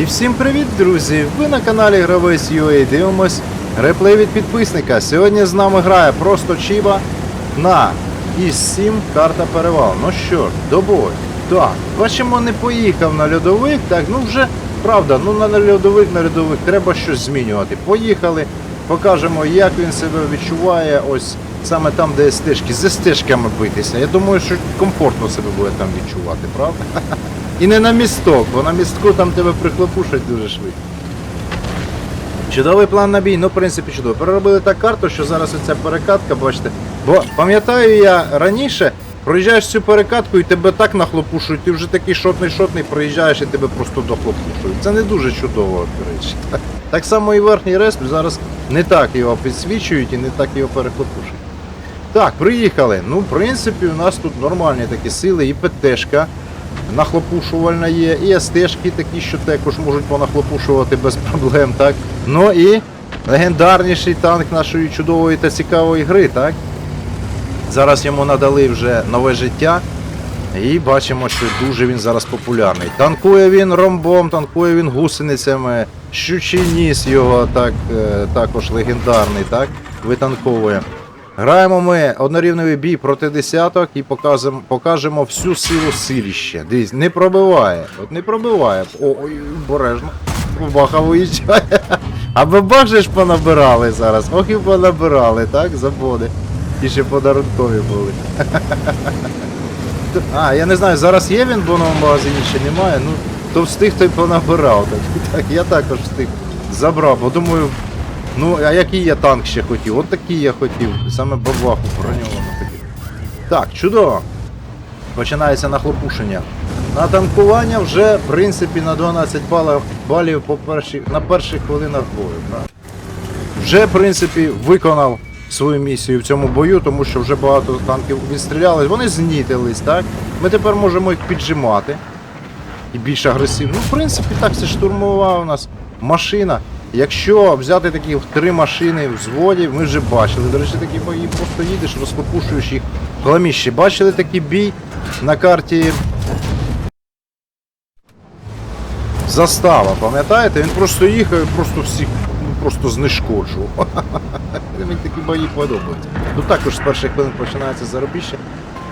І всім привіт, друзі! Ви на каналі Гравець UA дивимось реплей від підписника. Сьогодні з нами грає просто Чіба на ІС-7 карта перевал. Ну що ж, до бою. Так, бачимо, не поїхав на льодовик. Так, ну вже правда, ну на льодовик, на льодовик треба щось змінювати. Поїхали, покажемо, як він себе відчуває. Ось саме там, де стежки, зі стежками битися. Я думаю, що комфортно себе буде там відчувати, правда? І не на місток, бо на містку там тебе прихлопушать дуже швидко. Чудовий план на бій, ну в принципі чудово. Переробили так карту, що зараз оця перекатка, бачите. Бо пам'ятаю я раніше, проїжджаєш цю перекатку і тебе так нахлопушують, ти вже такий шотний-шотний проїжджаєш і тебе просто дохлопушують. Це не дуже чудово, до речі. Так само і верхній респ зараз не так його підсвічують і не так його перехлопушують. Так, приїхали. Ну, в принципі, у нас тут нормальні такі сили, і ПТшка нахлопушувальна є, і СТшки такі, що також можуть понахлопушувати без проблем, так? Ну і легендарніший танк нашої чудової та цікавої гри, так? Зараз йому надали вже нове життя. І бачимо, що дуже він зараз популярний. Танкує він ромбом, танкує він гусеницями, щучий ніс його так, е, також легендарний, так? Витанковує. Граємо ми однорівневий бій проти десяток і покажемо, покажемо всю силу силіща. Дивіться, не пробиває. От не пробиває. Ой, обережно. Баха виїжджає. А бабах же понабирали зараз. Ох і понабирали, так? Заводи. І ще подарункові були. А, я не знаю, зараз є він в новому магазині чи немає. Ну, то встиг, той понабирав. Так, я також встиг. Забрав, бо думаю, ну, а який я танк ще хотів? От такий я хотів. Саме бабаху броньовану хотів. Так, чудово. Починається нахлопушення. На танкування вже, в принципі, на 12 балів, балів по перші, на перших хвилинах бою. правда? Вже, в принципі, виконав свою місію в цьому бою, тому що вже багато танків відстрілялись, вони знітились, так? Ми тепер можемо їх піджимати і більш агресивно. Ну, в принципі, так це штурмова у нас машина. Якщо взяти такі три машини в зводі, ми вже бачили. До речі, такі бої просто їдеш, розкопушуєш їх хламіще. Бачили такий бій на карті Застава, пам'ятаєте? Він просто їхав і просто всіх ну, просто знешкоджував. Мені такі бої подобаються. Тут також з перших хвилин починається заробіще.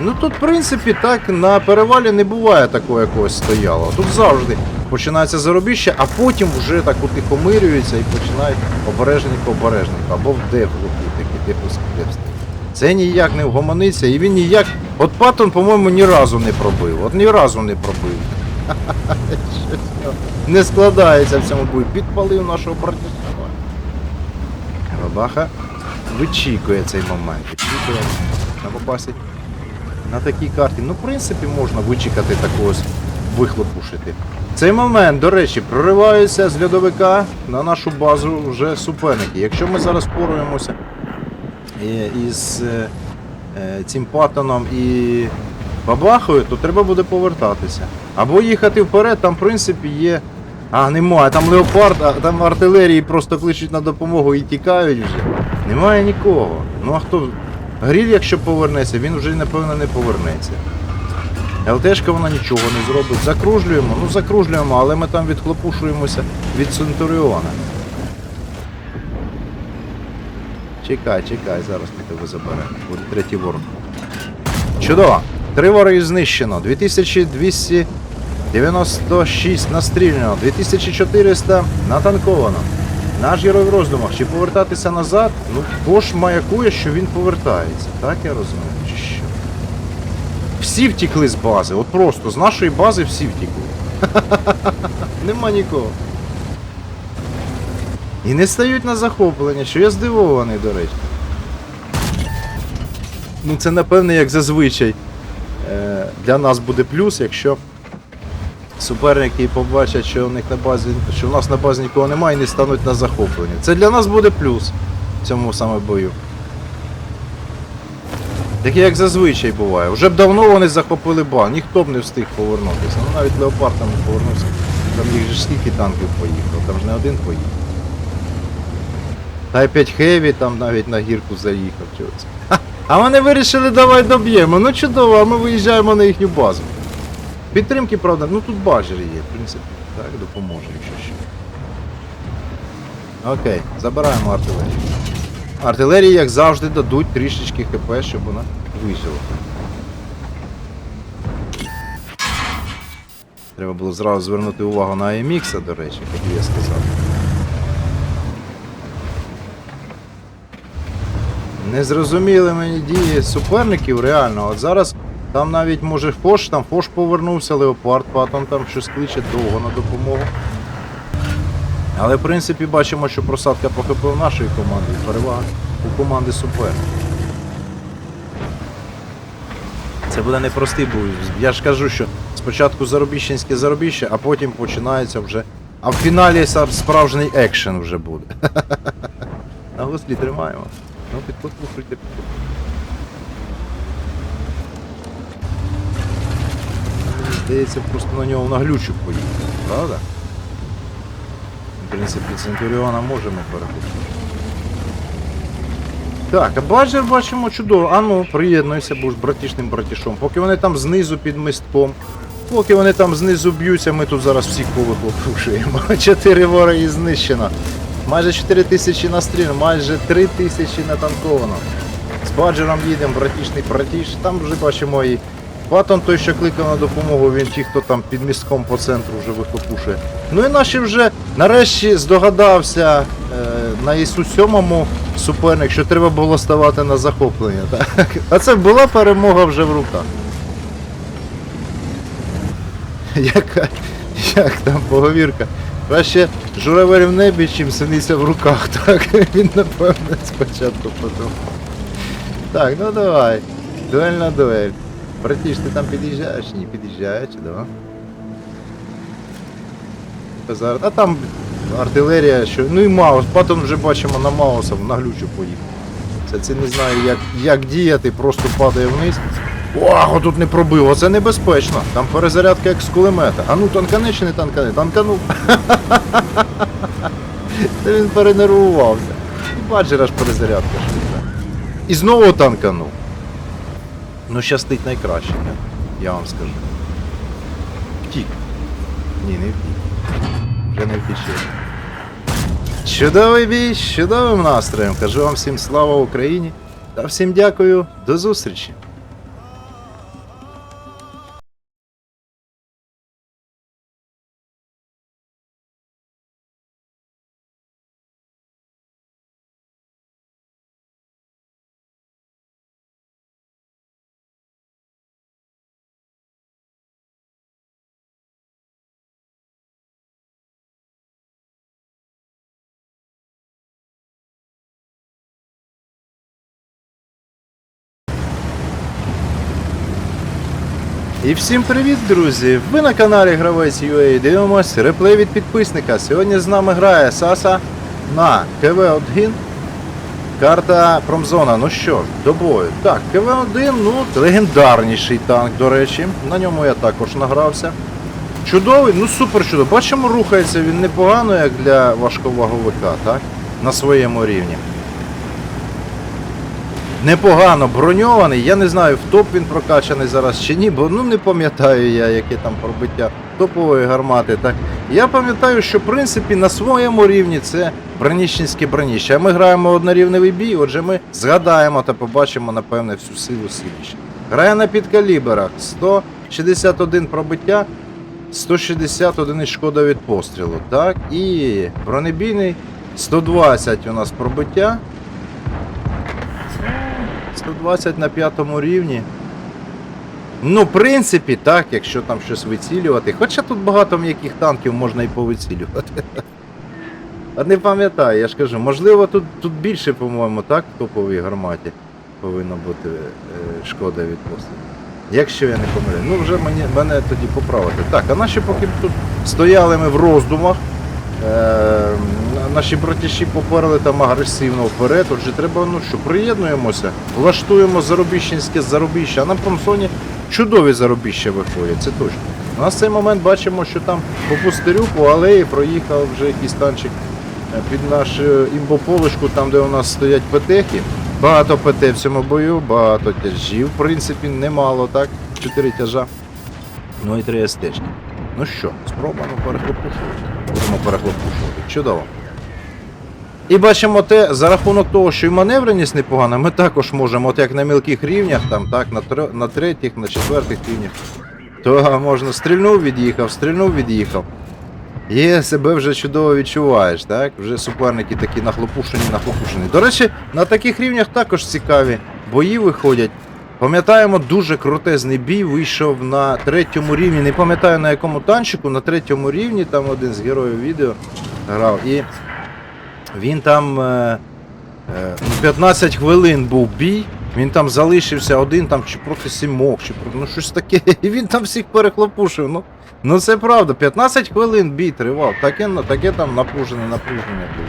Ну тут, в принципі, так на перевалі не буває такого якогось стояло. Тут завжди починається заробіще, а потім вже так утихомирюються і починають обережненько обережненько або в деф такі дефовські дефсти. Це ніяк не вгомониться, і він ніяк. От Паттон, по-моєму, ні разу не пробив. От ні разу не пробив. Не складається в цьому бою. Підпалив нашого партнера. Бабаха вичікує цей момент. Вичікує на бабасі. На такій карті. Ну, в принципі, можна вичікати такого вихлопушити. Цей момент, до речі, прориваються з льодовика на нашу базу вже суперники. Якщо ми зараз поруємося е, із е, е, цим паттоном і бабахою, то треба буде повертатися. Або їхати вперед, там в принципі є. А, немає, там леопард, а там артилерії просто кличуть на допомогу і тікають вже. Немає нікого. Ну а хто? Гріль, якщо повернеться, він вже напевно не повернеться. ЛТшка вона нічого не зробить. Закружлюємо, ну закружлюємо, але ми там відхлопушуємося від Центуріона. Чекай, чекай, зараз ми тебе заберемо. Буде третій ворог. Чудово! Три вороги знищено. 2296 настріляно, 2400 натанковано. Наш герой в роздумах, чи повертатися назад? Ну, Бош маякує, що він повертається. Так я розумію? Всі втікли з бази, от просто з нашої бази всі втікли. Нема нікого. І не стають на захоплення, що я здивований, до речі. Ну це напевне, як зазвичай. Е, Для нас буде плюс, якщо суперники побачать, що у них на базі, що в нас на базі нікого немає і не стануть на захоплення. Це для нас буде плюс в цьому саме бою. Таке як зазвичай буває. Вже б давно вони захопили бан, ніхто б не встиг повернутися. Ну навіть Леопард там не повернувся. Там їх же скільки танків поїхав, там ж не один поїхав. Та й 5 хеві там навіть на гірку заїхав. Чого це? Ха, А вони вирішили давай доб'ємо. Ну чудово, а ми виїжджаємо на їхню базу. Підтримки, правда, ну тут бажері є, в принципі. Так, допоможе, якщо що. Окей, забираємо артилерію. Артилерії, як завжди, дадуть трішечки хп, щоб вона вижила. Треба було зразу звернути увагу на AMX, до речі, як я сказав. Не зрозуміли мені дії суперників реально. От зараз там навіть може Фош, там Фош повернувся, Леопард Паттон там щось кличе довго на допомогу. Але в принципі бачимо, що просадка по нашої команди і перевага у команди суперника. Це буде непростий бой. Я ж кажу, що спочатку заробіщенське заробіще, а потім починається вже. А в фіналі справжній екшен вже буде. На гуслі тримаємо. Ну, підпухуйте, підпухуйте. Мені здається, просто на нього наглючу поїхав, правда? В принципі, Центуріона можемо перекупити. Так, баджер бачимо чудово. А ну, приєднуйся, будеш братішним братішом. Поки вони там знизу під мистком, поки вони там знизу б'ються, ми тут зараз всіх повихлопушуємо. Чотири вороги знищено. Майже 4 тисячі настріл, майже 3 тисячі натанковано. З баджером їдемо, братішний братіш. Там вже бачимо і Паттон той, що кликав на допомогу, він ті, хто там під містком по центру вже вихлопушує. Ну і наші вже нарешті здогадався е, на Ісу сьомому суперник, що треба було ставати на захоплення. Так? А це була перемога вже в руках. Яка, як там поговірка? Краще журавель в небі, чим синиця в руках, так? Він напевне спочатку подумав. Так, ну давай. Дуель на дуель. Братіш, ти там під'їжджаєш? Ні, під'їжджаєш, да? Зараз. А там артилерія, що. Ну і Маус. Потім вже бачимо на Мауса, на глючу поїхав. Це, не знаю, як, як діяти, просто падає вниз. Ого, тут не пробив, оце небезпечно. Там перезарядка як з кулемета. А ну танкане чи не танкане? Танканув. Та він перенервувався. І баджера ж перезарядка. І знову танканув. Ну, щастить найкраще, я, вам скажу. Втік. Ні, не втік. Вже не втіче. Чудовий бій, з чудовим настроєм. Кажу вам всім слава Україні та всім дякую. До зустрічі. І всім привіт, друзі! Ви на каналі Гравець UA дивимось реплей від підписника. Сьогодні з нами грає Саса на КВ-1. Карта Промзона. Ну що ж, до бою. Так, КВ-1, ну, легендарніший танк, до речі. На ньому я також награвся. Чудовий, ну супер чудовий. Бачимо, рухається він непогано, як для важковаговика, так? На своєму рівні. Непогано броньований. Я не знаю, в топ він прокачаний зараз чи ні, бо ну не пам'ятаю я, яке там пробиття топової гармати. Так я пам'ятаю, що в принципі на своєму рівні це броніщенське броніще. Ми граємо однорівневий бій, отже, ми згадаємо та побачимо, напевне, всю силу силища. Грає на підкаліберах 161 пробиття, 161 шкода від пострілу. Так, і бронебійний 120 у нас пробиття. 120 на п'ятому рівні. Ну, в принципі, так, якщо там щось вицілювати. Хоча тут багато м'яких танків можна і повицілювати. А не пам'ятаю, я ж кажу, можливо, тут, тут більше, по-моєму, так, в топовій гарматі повинно бути е, шкода від пострілу. Якщо я не помиляю. Ну вже мені, мене тоді поправити. Так, а наші поки тут стояли ми в роздумах. Е, наші братіші поперли там агресивно вперед, отже треба, ну що, приєднуємося, влаштуємо заробіщенське заробіще, а на промсоні чудові заробіща виходять, це точно. У нас в цей момент бачимо, що там по пустирю, по алеї проїхав вже якийсь танчик е, під нашу імбополочку, там де у нас стоять ПТХи. Багато ПТ в цьому бою, багато тяжів, в принципі, немало, так? Чотири тяжа. Ну і три стежки. Ну що, спробуємо перехлопушувати. Будемо перехлопушувати. Чудово. І бачимо те, за рахунок того, що і маневреність непогана, ми також можемо, от як на мілких рівнях, там, так, на, тр... на третіх, на четвертих рівнях, то можна стрільнув, від'їхав, стрільнув, від'їхав. І себе вже чудово відчуваєш, так? Вже суперники такі нахлопушені, нахлопушені. До речі, на таких рівнях також цікаві бої виходять. Пам'ятаємо, дуже крутезний бій вийшов на третьому рівні. Не пам'ятаю на якому танчику, на третьому рівні там один з героїв відео грав. І він там е, е, ну, 15 хвилин був бій. Він там залишився один там чи проти сімох, чи проти ну щось таке. І він там всіх перехлопушив. Ну, ну це правда, 15 хвилин бій тривав. Таке, таке там напружене напруження було.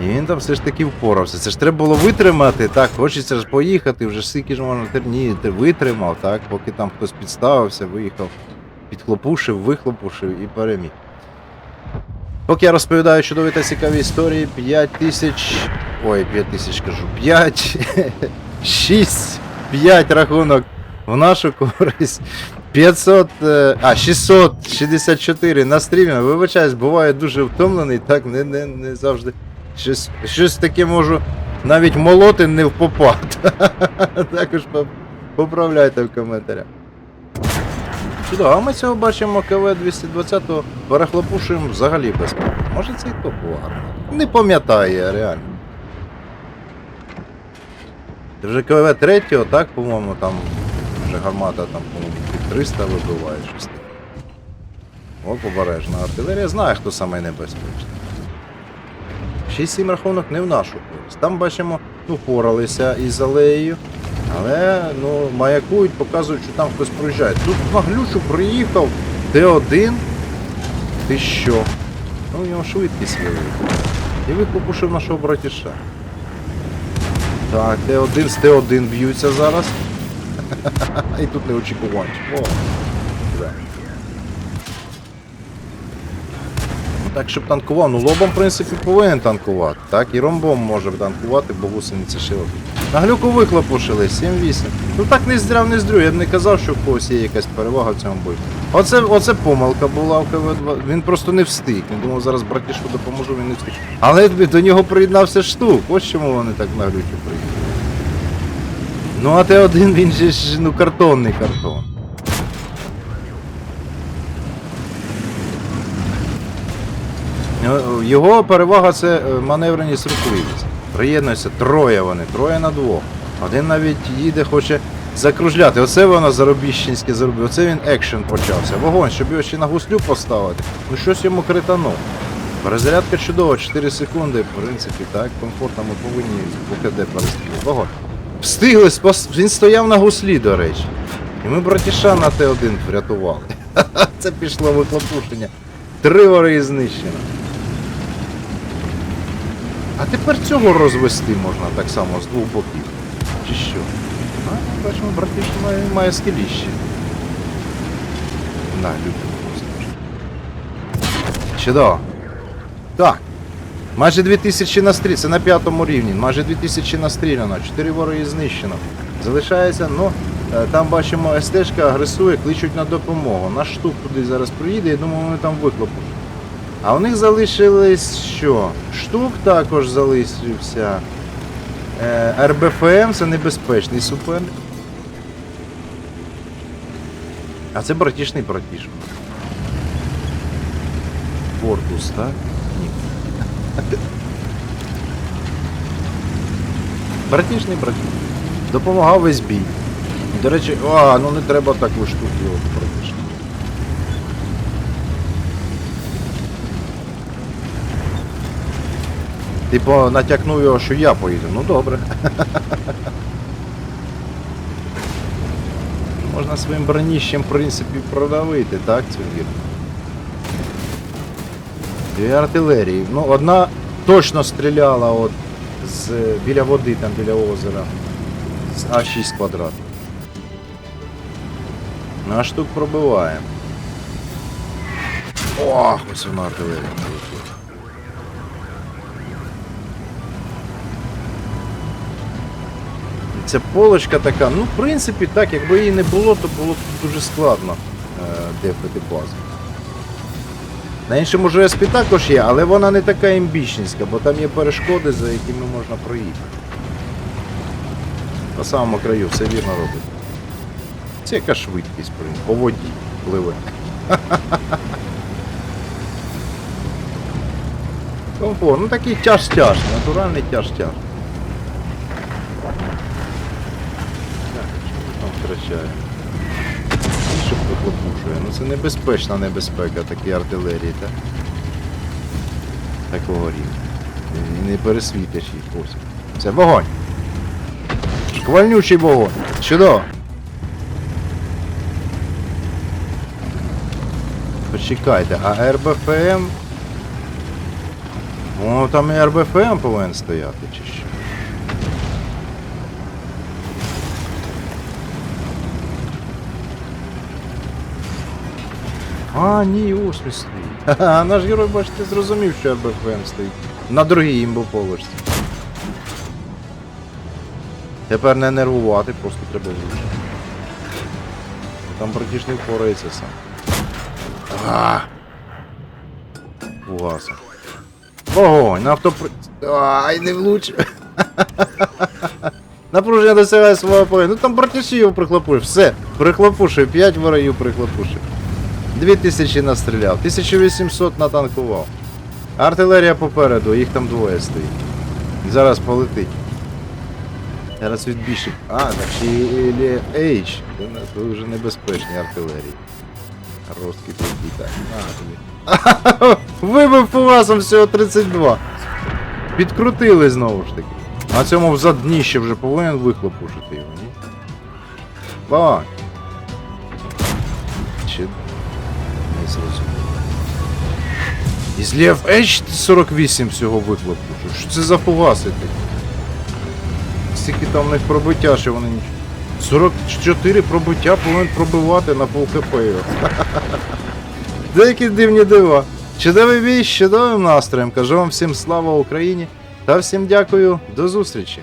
І він там все ж таки впорався. Це ж треба було витримати, так, хочеться ж поїхати, вже скільки ж можна тер- Ні, ти витримав, так, поки там хтось підставився, виїхав, підхлопушив, вихлопушив і переміг. Поки я розповідаю чудові та цікаві історії, 5 тисяч. Ой, 5 тисяч кажу. 5, 6, 5 рахунок в нашу користь. 500, е, а, 664 на стрімі. Вибачаюсь, буває дуже втомлений, так, не, не, не завжди. Щось, щось таке можу навіть молоти не в попад. Також поправляйте в коментарях. Чудово, а ми цього бачимо КВ-220 перехлопушуємо взагалі без проблем. Може це і то гарно. Не пам'ятаю я реально. Це вже КВ 3 так, по-моєму, там вже гармата там, по-моєму, під 300 вибиває щось. О, побережна артилерія знає, хто саме небезпечний. 6-7 рахунок не в нашу користь. Там бачимо, ну, впоралися із алеєю. Але ну, маякують, показують, що там хтось проїжджає. Тут Маглючу приїхав Т1. Ти що? Ну, у нього швидкість велика. І викупушив нашого братіша. Так, Т1 з Т1 б'ються зараз. І тут не неочікуванчик. О. Ну так, щоб танкував. Ну лобом, в принципі, повинен танкувати. Так, і ромбом може танкувати, бо гусениці шило. На глюку виклопушили, 7-8. Ну так не здряв, не здрю. Я б не казав, що в когось є якась перевага в цьому бою. Оце, оце помилка була в КВ-2. Він просто не встиг. Він думав, зараз братішу допоможу, він не встиг. Але до нього приєднався штук. Ось чому вони так на глючу приїхали. Ну а Т1 він же ж ну картонний картон. Е, Його перевага це е, маневреність рухливість. Приєднуються троє вони, троє на двох. Один навіть їде, хоче закружляти. Оце воно заробіщенське зробив. Оце він екшен почався. Вогонь, щоб його ще на гуслю поставити. Ну щось йому кританув. Перезарядка чудова, 4 секунди, в принципі, так, комфортно ми повинні в КД перестрілити. Вогонь. Встигли, спас... він стояв на гуслі, до речі. І ми братіша на Т1 врятували. Це пішло вихлопушення. Три вори знищено. А тепер цього розвести можна так само з двох боків. Чи що? А, бачимо, братиш має, має скеліще. На, любимо. Чудово. Так. Майже 2000 настріл, це на п'ятому рівні, майже 2000 настріляно, 4 вороги знищено. Залишається, ну, е, там бачимо, СТшка агресує, кличуть на допомогу. Наш штук туди зараз приїде, я думаю, вони там виклопуть. А у них залишились що? Штук також залишився. Е, РБФМ це небезпечний суперник. А це братішний братіш. Форкус, так? Ні. Братішний братіш. Допомагав весь бій. До речі, а, ну не треба так виштовхувати братіш. Типу натякнув його, що я поїду. Ну добре. Можна своїм броніщем, в принципі, продавити, так, цю віру. Дві артилерії. Ну, одна точно стріляла от з біля води, там біля озера. З А6 квадрат. Наш штук пробиває. Ох, ось вона артилерія. Ця полочка така, ну, в принципі, так, якби її не було, то було б дуже складно е, дефити базу. На іншому ЖСП також є, але вона не така імбічницька, бо там є перешкоди, за якими можна проїхати. На самому краю все вірно робить. Це яка швидкість, по воді пливе. Комфорт, ну такий тяж-тяж, натуральний тяж-тяж. Так, що ми там втрачає? Що прихлопушує? Ну це небезпечна небезпека такій артилерії, так? Такого рівня. І не пересвітиш їх потім. Це вогонь! Шквальнючий вогонь! Чудово! Почекайте, а РБФМ. Воно там і РБФМ повинен стояти, чи що? А, ні, ось він стоїть. Ха-ха, наш герой, бачите, зрозумів, що РБФМ стоїть. На другій імбополочці. Тепер не нервувати, просто треба влучити. Там не впорається сам. А! Угаса. Вогонь, на автопри... Ай, не влучив. Напруження досягає свого поля. Ну там братіші його прихлопушив. Все, прихлопушив, 5 ворогів прихлопушив. 2000 настріляв, 1800 натанкував. Артилерія попереду, їх там двоє стоїть. Зараз полетить. Зараз відбільше. А, так і H. Це дуже небезпечні артилерії. Ростки так. На тобі. Вибив фугасом всього 32. Підкрутили знову ж таки. На цьому взад дніще вже повинен вихлопушити його, ні? Бай. Чи не зрозуміло. Із Лев H48 всього вихлопушив. Що це за фугаси такі? Скільки там в них пробиття, що вони нічого. 44 пробиття повинен пробивати на пол хп. Деякі дивні дива. Чудовий бій чудовим настроєм. Кажу вам всім слава Україні та всім дякую. До зустрічі.